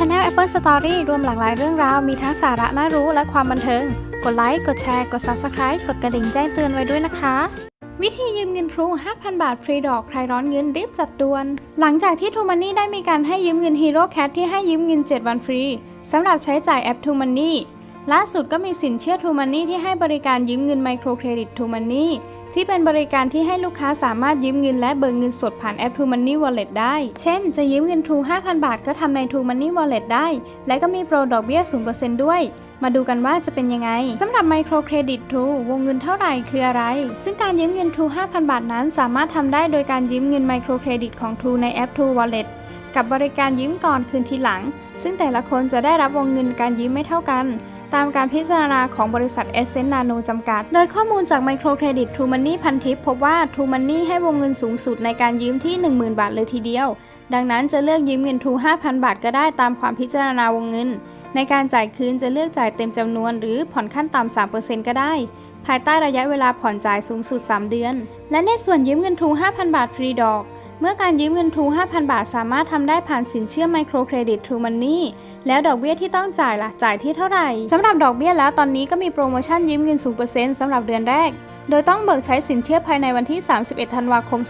Channel Apple Story รวมหลากหลายเรื่องราว มีทั้งสาระน่ารู้และความบันเทิง กดไลค์ กดแชร์ กด Subscribe กดกระดิ่งแจ้งเตือนไว้ด้วยนะคะ วิธียืมเงินทรู 5,000 บาทฟรีดอก ใครร้อนเงินรีบจัดด่วน หลังจากที่ t ูมันนี่ได้มีการให้ยืมเงิน Hero Cat ที่ให้ยืมเงิน 7 วันฟรีสำหรับใช้จ่ายแอป t ูมันนี่ล่าสุดก็มีสินเชื่อ t ูมันนี่ที่ให้บริการยืมเงินไมโครเครดิต t ูมันนี่ ที่เป็นบริการที่ให้ลูกค้าสามารถยืมเงินและเบิกเงินสดผ่านแอป True Money Wallet ได้ เช่น จะยืมเงิน True 5,000 บาท ก็ทำใน True Money Wallet ได้ และก็มีโปรดอกเบี้ย 0%ด้วยมาดูกันว่าจะเป็นยังไงสำหรับไมโครเครดิต True วงเงินเท่าไหร่คืออะไร ซึ่งการยืมเงิน True 5,000 บาทนั้น สามารถทำได้โดยการยืมเงินไมโครเครดิตของ True ในแอป True Wallet กับบริการยืมก่อนคืนทีหลัง ซึ่งแต่ละคนจะได้รับวงเงินการยืมไม่เท่ากัน ตามการพิจารณาของบริษัท e s s e n t Nano จำกัด โดยข้อมูลจากไมโครเครดิต True Money พันทิปพบว่า True Money ให้วงเงินสูงสุดในการยืมที่ 10,000 บาทเลยทีเดียว ดังนั้นจะเลือกยืมเงิน True 5,000 บาทก็ได้ตามความพิจารณาวงเงิน ในการจ่ายคืนจะเลือกจ่ายเต็มจำนวน หรือผ่อนขั้นต่ำ3%ก็ได้ ภายใต้ระยะเวลาผ่อนจ่ายสูงสุด 3 เดือน และในส่วนยืมเงิน True 5,000 บาทฟรีดอก เมื่อการยืมเงิน True 5,000 บาท สามารถทำได้ผ่านสินเชื่อไมโครเครดิต True Money แล้วดอกเบี้ยที่ต้องจ่ายล่ะ จ่ายที่เท่าไหร่สำหรับดอกเบี้ยแล้วตอนนี้ก็มีโปรโมชั่นยืมเงิน 0%สำหรับเดือนแรก โดยต้องเบิกใช้สินเชื่อภายในวันที่ 31 ธันวาคม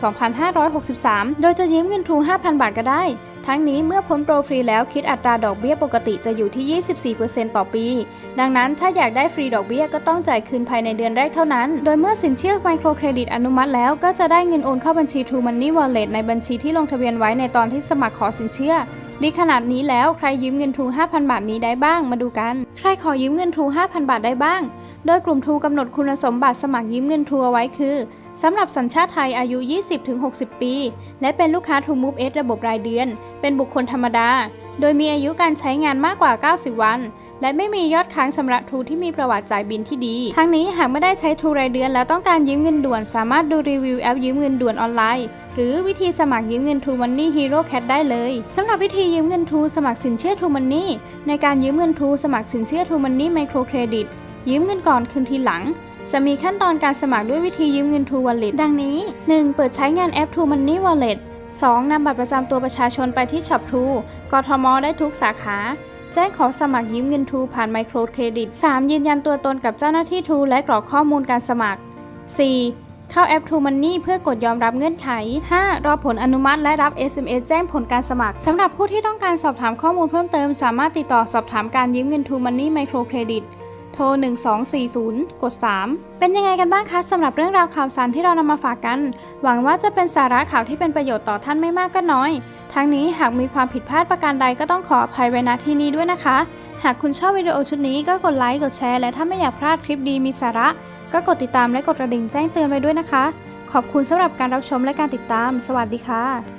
2563 โดยจะยืมเงิน True 5,000 บาทก็ได้ ทั้งนี้เมื่อพ้นโปรฟรีแล้วคิดอัตราดอกเบี้ยปกติจะอยู่ที่ 24%ต่อปี ดังนั้นถ้าอยากได้ฟรีดอกเบี้ยก็ต้องจ่ายคืนภายในเดือนแรกเท่านั้น โดยเมื่อสินเชื่อไมโครเครดิตอนุมัติแล้วก็จะได้เงินโอนเข้าบัญชี True Money Wallet ในในบัญชีที่ลงทะเบียนไว้ในตอนที่สมัครขอสินเชื่อ ดีขนาดนี้แล้วใครยืมเงินทรู 5,000 บาทนี้ได้บ้าง มาดูกัน ใครขอยืมเงินทรู 5,000 บาทได้บ้าง โดยกลุ่มทรูกำหนดคุณสมบัติสมัครยืมเงินทรูเอาไว้คือสำหรับสัญชาติไทยอายุ 20-60 ปี และเป็นลูกค้า True Move S ระบบรายเดือน เป็นบุคคลธรรมดา โดยมีอายุการใช้งานมากกว่า 90 วัน และไม่มียอดค้างชำระทรูที่มีประวัติจ่ายบินที่ดี ทั้งนี้หากไม่ได้ใช้ทรูรายเดือนแล้วต้องการยืมเงินด่วน สามารถดูรีวิวแอปยืมเงินด่วนออนไลน์ หรือวิธีสมัครยืมเงิน True Money Hero Cat ได้เลยสำหรับวิธียืมเงิน True สมัครสินเชื่อ True Money ในการยืมเงิน True สมัครสินเชื่อ True Money Micro Credit ยืมเงินก่อนคืนทีหลัง จะมีขั้นตอนการสมัครด้วยวิธียืมเงิน True Wallet ดังนี้ 1. เปิดใช้งานแอป True Money Wallet 2. นำบัตรประจำตัวประชาชนไปที่ช็อป True กทม ได้ทุกสาขาแจ้งขอสมัครยืมเงิน True ผ่านไมโครเครดิต 3. ยืนยันตัวตนกับเจ้าหน้าที่ True และกรอกข้อมูลการสมัคร 4. เข้าแอป True Money เพื่อกดยอมรับเงื่อนไข 5. รอผลอนุมัติและรับ SMS แจ้งผลการสมัคร สำหรับผู้ที่ต้องการสอบถามข้อมูลเพิ่มเติม สามารถติดต่อสอบถามการยืมเงิน True Money Micro Credit โทร 1240 กด 3 เป็นยังไงกันบ้างคะสำหรับเรื่องราวข่าวสารที่เรานำมาฝากกัน หวังว่าจะเป็นสาระข่าวที่เป็นประโยชน์ต่อท่านไม่มากก็น้อย ทั้งนี้หากมีความผิดพลาดประการใดก็ต้องขออภัยไว้ณที่นี้ด้วยนะคะ หากคุณชอบวิดีโอชุดนี้ก็กดไลค์ กดแชร์ และถ้าไม่อยากพลาดคลิปดีมีสาระ ก็กดติดตามและกดกระดิ่งแจ้งเตือนไว้ด้วยนะคะ ขอบคุณสำหรับการรับชมและการติดตาม สวัสดีค่ะ